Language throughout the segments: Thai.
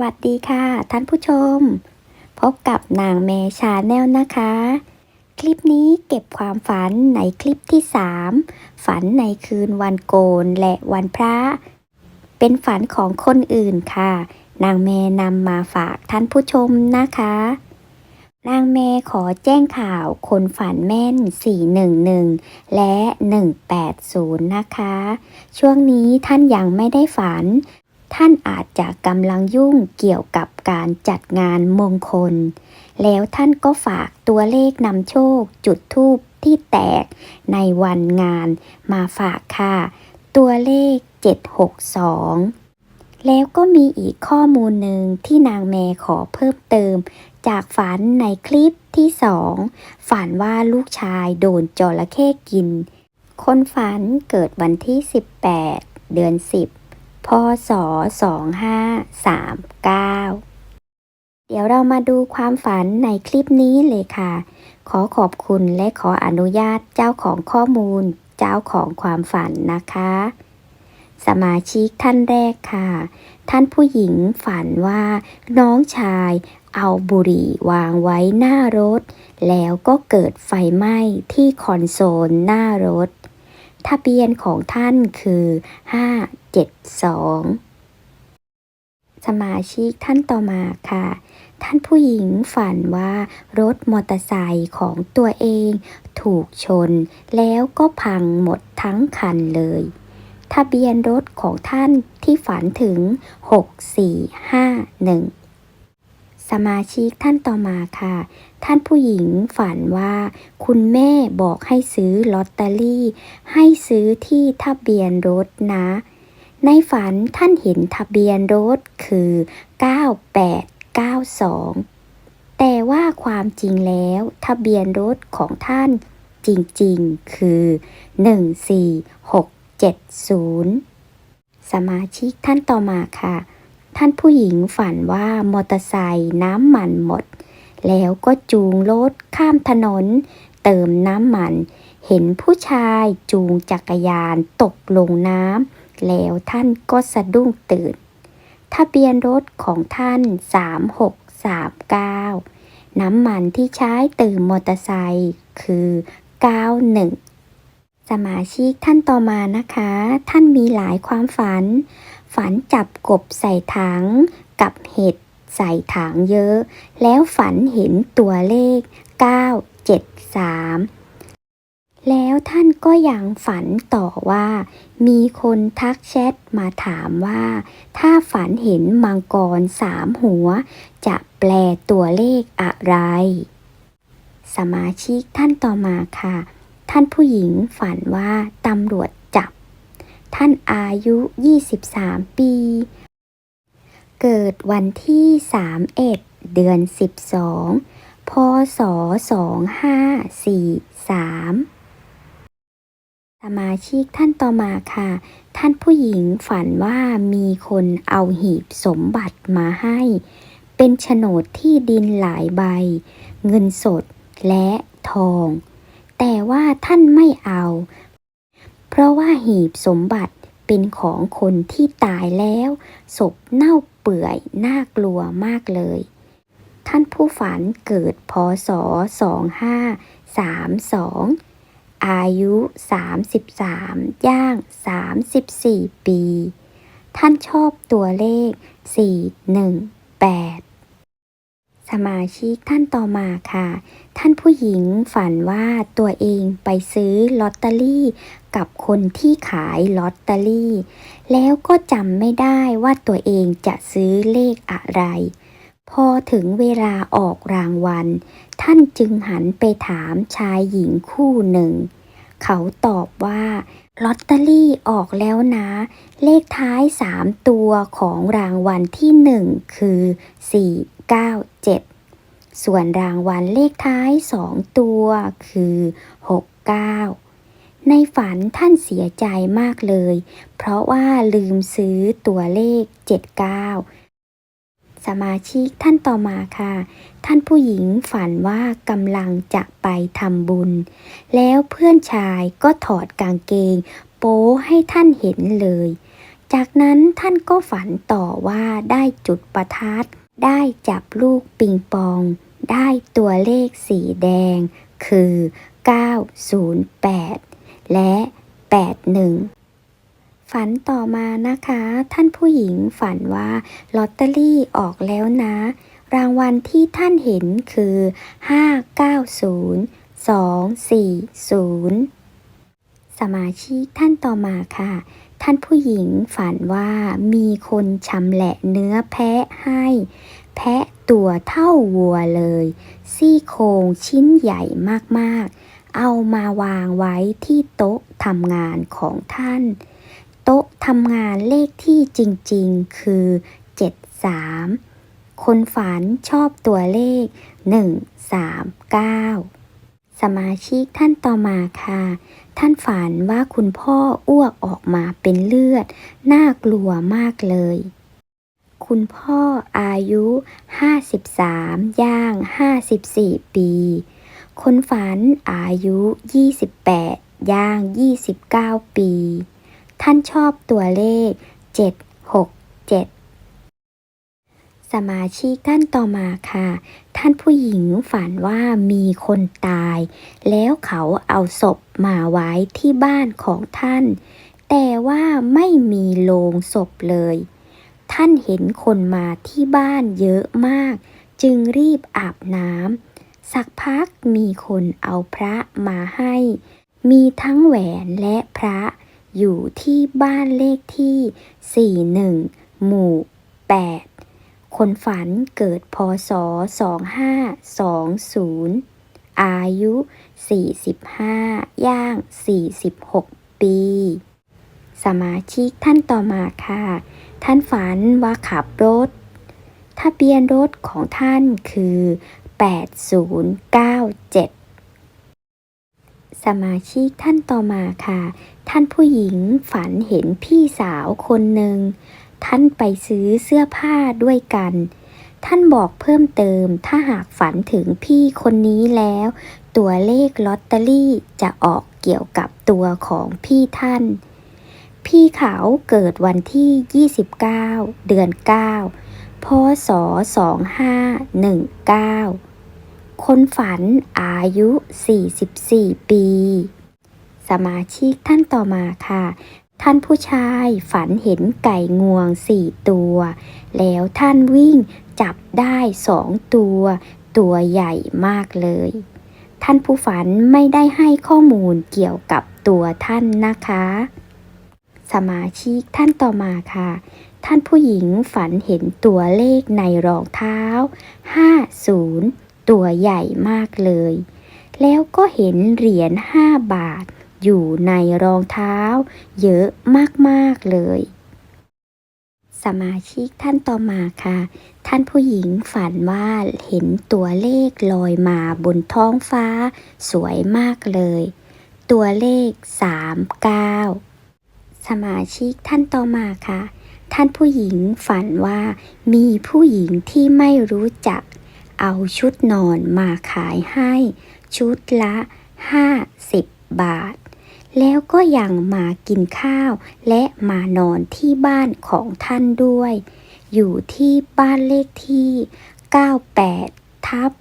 วัสดีค่ะ ท่านผู้ชม พบกับนางเมชาแนลนะคะ คลิปนี้เก็บความฝันในคลิปที่ 3 ฝันในคืนวันโกนและวันพระ เป็นฝันของคนอื่นค่ะ นางเมนำมาฝากท่านผู้ชมนะคะ นางเมขอแจ้งข่าวคนฝันแม่น 411 และ 180 นะคะ ช่วงนี้ท่านยังไม่ได้ฝัน ท่านอาจจะกำลังยุ่งเกี่ยวกับการจัดงานมงคล แล้วท่านก็ฝากตัวเลขนำโชคจุดทูปที่แตกในวันงานมาฝากค่ะ ตัวเลข 762 แล้วก็มีอีกข้อมูลหนึ่งที่นางแมขอเพิ่มเติม จากฝันในคลิปที่สองฝันว่าลูกชายโดนจระเข้กิน คนฝันเกิดวันที่ 18 เดือน 10 พศ 2539 เดี๋ยวเรามาดูความฝันในคลิปนี้เลยค่ะ ขอขอบคุณและขออนุญาตเจ้าของข้อมูล เจ้าของความฝันนะคะ สมาชิกท่านแรกค่ะ ท่านผู้หญิงฝันว่าน้องชายเอาบุหรี่วางไว้หน้ารถ แล้วก็เกิดไฟไหม้ที่คอนโซลหน้ารถ ทะเบียนของท่านคือ 572 สมาชิกท่านต่อมาค่ะ ท่านผู้หญิงฝันว่ารถมอเตอร์ไซค์ของตัวเองถูกชน แล้วก็พังหมดทั้งคันเลย ทะเบียนรถของท่านที่ฝันถึง 6451 สมาชิกท่านต่อมาค่ะ ท่านผู้หญิงฝันว่า คุณแม่บอกให้ซื้อลอตเตอรี่ ให้ซื้อที่ทะเบียนรถนะ ในฝันท่านเห็นทะเบียนรถคือ 9892 แต่ว่าความจริงแล้วทะเบียนรถของท่านจริงๆ คือ 14670 สมาชิกท่านต่อมาค่ะ ท่านผู้หญิงฝันว่ามอเตอร์ไซค์น้ำมันหมด แล้วก็จูงรถข้ามถนน เติมน้ำมัน เห็นผู้ชายจูงจักรยานตกลงน้ำแล้วท่านก็สะดุ้งตื่น ทะเบียนรถของท่าน 3639 น้ำมันที่ใช้เติมมอเตอร์ไซค์คือ 91สมาชิกท่านต่อมานะคะ ท่านมีหลายความฝัน ฝันจับกบใส่ถังกับเห็ด ใส่ถังเยอะ แล้วฝันเห็นตัวเลข 973แล้วท่านก็ยังฝันต่อว่า มีคนทักแชทมาถามว่า ถ้าฝันเห็นมังกรสามหัว จะแปลตัวเลขอะไร สมาชิกท่านต่อมาค่ะ ท่านผู้หญิงฝันว่าตำรวจจับ ท่านอายุ 23 ปี เกิดวันที่ 31 เดือน 12 พศ 2543 สมาชิกท่านต่อมาค่ะ ท่านผู้หญิงฝันว่ามีคนเอาหีบสมบัติมาให้ เป็นโฉนดที่ดินหลายใบ เงินสดและทอง แต่ว่าท่านไม่เอา เพราะว่าหีบสมบัติเป็นของคนที่ตายแล้ว ศพเน่า เปื่อยน่ากลัวมากเลย ท่านผู้ฝันเกิดพศ 2532 อายุ 33 ย่าง 34 ปี ท่านชอบตัวเลข 418 สมาชิกท่านต่อมาค่ะ ท่านผู้หญิงฝันว่าตัวเองไปซื้อลอตเตอรี่ กับคนที่ขายลอตเตอรี่ แล้วก็จำไม่ได้ว่าตัวเองจะซื้อเลขอะไร พอถึงเวลาออกรางวัล ท่านจึงหันไปถามชายหญิงคู่หนึ่ง เขาตอบว่าลอตเตอรี่ออกแล้วนะ เลขท้ายสามตัวของรางวัลที่หนึ่งคือ497ส่วนรางวัลเลขท้ายสองตัวคือ69 ในฝันท่านเสียใจมากเลย เพราะว่าลืมซื้อตัวเลข 79 สมาชิกท่านต่อมาค่ะ ท่านผู้หญิงฝันว่ากำลังจะไปทำบุญ แล้วเพื่อนชายก็ถอดกางเกง โป๊ให้ท่านเห็นเลย จากนั้นท่านก็ฝันต่อว่าได้จุดประทัด ได้จับลูกปิงปอง ได้ตัวเลขสีแดง คือ 908 และ 81 ฝันต่อมานะคะ ท่านผู้หญิงฝันว่าลอตเตอรี่ออกแล้วนะ รางวัลที่ท่านเห็นคือ 590 240 สมาชิกท่านต่อมาค่ะ ท่านผู้หญิงฝันว่ามีคนชำแหละเนื้อแพะให้ แพะตัวเท่าวัวเลย ซี่โครงชิ้นใหญ่มากๆ เอามาวางไว้ที่โต๊ะทำงานของท่าน โต๊ะทำงานเลขที่จริงๆ คือ 73 คนฝันชอบตัวเลข 139 สมาชิกท่านต่อมาค่ะ ท่านฝันว่าคุณพ่ออ้วกออกมาเป็นเลือด น่ากลัวมากเลย คุณพ่ออายุ 53 ย่าง 54 ปี คนฝันอายุ 28 ย่าง 29 ปี ท่านชอบตัวเลข 767 สมาชิกท่านต่อมาค่ะ ท่านผู้หญิงฝันว่ามีคนตาย แล้วเขาเอาศพมาไว้ที่บ้านของท่าน แต่ว่าไม่มีโลงศพเลย ท่านเห็นคนมาที่บ้านเยอะมาก จึงรีบอาบน้ำ สักพักมีคนเอาพระมาให้ มีทั้งแหวนและพระอยู่ที่บ้านเลขที่ 41 หมู่ 8 คนฝันเกิดพศ 2520 อายุ 45 ย่าง 46 ปี สมาชิกท่านต่อมาค่ะ ท่านฝันว่าขับรถ ทะเบียนรถของท่านคือ 8097 สมาชิกท่านต่อมาค่ะ ท่านผู้หญิงฝันเห็นพี่สาวคนหนึ่ง ท่านไปซื้อเสื้อผ้าด้วยกัน ท่านบอกเพิ่มเติมถ้าหากฝันถึงพี่คนนี้แล้ว ตัวเลขลอตเตอรี่จะออกเกี่ยวกับตัวของพี่ท่าน พี่เขาเกิดวันที่ 29 เดือน 9 พศ 2519 คนฝันอายุ 44 ปี สมาชิกท่านต่อมาค่ะ ท่านผู้ชายฝันเห็นไก่งวงสี่ตัว แล้วท่านวิ่งจับได้สองตัว ตัวใหญ่มากเลย ท่านผู้ฝันไม่ได้ให้ข้อมูลเกี่ยวกับตัวท่านนะคะ สมาชิกท่านต่อมาค่ะ ท่านผู้หญิงฝันเห็นตัวเลขในรองเท้า 50 ตัวใหญ่มากเลย แล้วก็เห็นเหรียญ 5 บาท อยู่ในรองเท้า เยอะมากๆเลย สมาชิกท่านต่อมาค่ะ ท่านผู้หญิงฝันว่าเห็นตัวเลขลอยมาบนท้องฟ้า สวยมากเลย ตัวเลข 39 สมาชิกท่านต่อมาค่ะ ท่านผู้หญิงฝันว่ามีผู้หญิงที่ไม่รู้จัก เอาชุดนอนมาขายให้ ชุดละ 50 บาท แล้วก็ยังมากินข้าวและมานอนที่บ้านของท่านด้วย อยู่ที่บ้านเลขที่ 98 ทับ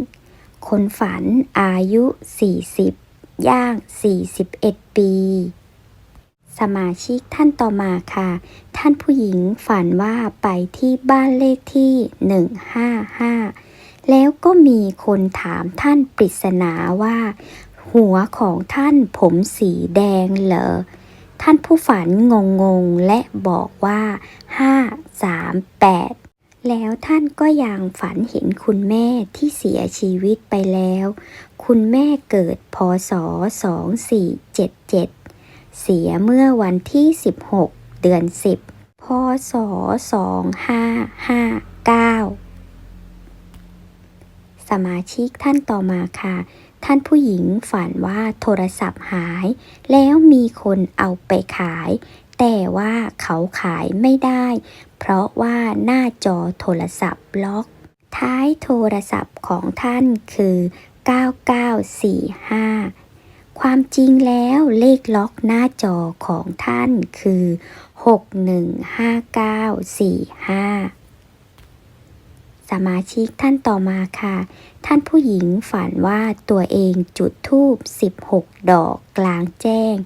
1 คนฝันอายุ 40 ย่าง 41 ปี สมาชิกท่านต่อมาค่ะ ท่านผู้หญิงฝันว่าไปที่บ้านเลขที่ 155 แล้วก็มีคนถามท่านปริศนาว่า หัวของท่านผมสีแดงเหรอ ท่านผู้ฝันงงงและบอกว่า 538แล้วท่านก็ยังฝันเห็นคุณแม่ที่เสียชีวิตไปแล้ว คุณแม่เกิดพศ 2477 เสียเมื่อวันที่ 16 เดือน 10 พศ 2559 สมาชิกท่านต่อมาค่ะ ท่านผู้หญิงฝันว่าโทรศัพท์หาย แล้วมีคนเอาไปขาย แต่ว่าเขาขายไม่ได้ เพราะว่าหน้าจอโทรศัพท์บล็อก ท้ายโทรศัพท์ของท่านคือ 9945 ความจริงแล้วเลขล็อกหน้าจอของท่านคือสมาชิกท่านต่อมาค่ะ ท่านผู้หญิงฝันว่าตัวเองจุดธูป 16 ดอกกลางแจ้ง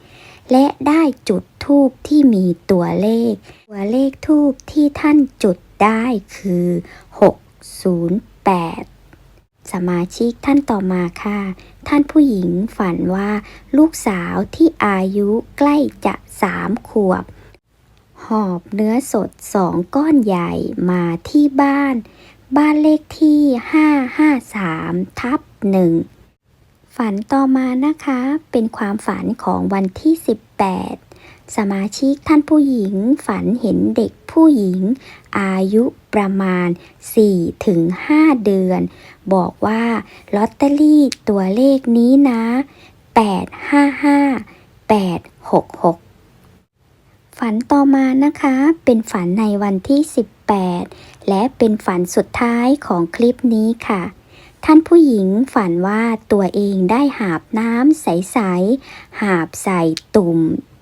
และได้จุดธูปที่มีตัวเลข ตัวเลขธูปที่ท่านจุดได้คือ 608 สมาชิกท่านต่อมาค่ะ ท่านผู้หญิงฝันว่า ลูกสาวที่อายุใกล้จะสามขวบ หอบเนื้อสดสองก้อนใหญ่มาที่บ้าน บ้านเลขที่ 553 ทับหนึ่งฝันต่อมานะคะเป็นความฝันของวันที่ 18 สมาชิกท่านผู้หญิงฝันเห็นเด็กผู้หญิง อายุประมาณ 4-5 เดือน บอกว่าลอตเตอรี่ตัวเลขนี้นะ 855 866 ฝันต่อมานะคะ เป็นฝันในวันที่ 18 และเป็นฝันสุดท้ายของคลิปนี้ค่ะ ท่านผู้หญิงฝันว่าตัวเองได้หาบน้ำใสๆหาบใส่ตุ่ม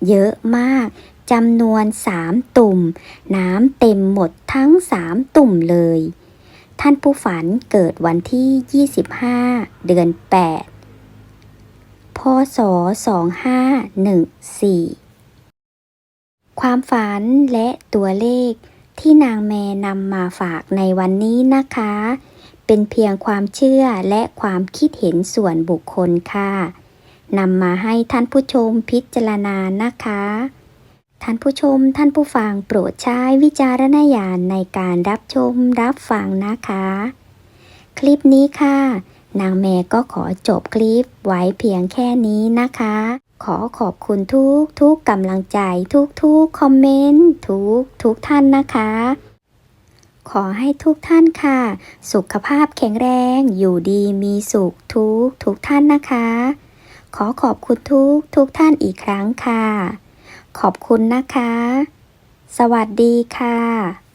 เยอะมากจำนวนสามตุ่ม น้ำเต็มหมดทั้งสามตุ่มเลย ท่านผู้ฝันเกิดวันที่ 25 เดือน 8 พศ 2514 ความฝันและตัวเลขที่นางแมนำมาฝากในวันนี้นะคะ เป็นเพียงความเชื่อและความคิดเห็นส่วนบุคคลค่ะนำมาให้ท่านผู้ชมพิจารณานะคะ ท่านผู้ชมท่านผู้ฟังโปรดใช้วิจารณญาณในการรับชมรับฟังนะคะ คลิปนี้ค่ะ นางแม่ก็ขอจบคลิปไว้เพียงแค่นี้นะคะ ขอขอบคุณทุกทุกกำลังใจทุกทุกคอมเมนต์ทุกทุกท่านนะคะ ขอให้ทุกท่านค่ะ สุขภาพแข็งแรง อยู่ดีมีสุขทุกทุกท่านนะคะ ขอขอบคุณทุกทุกท่านอีกครั้งค่ะ ขอบคุณนะคะ สวัสดีค่ะ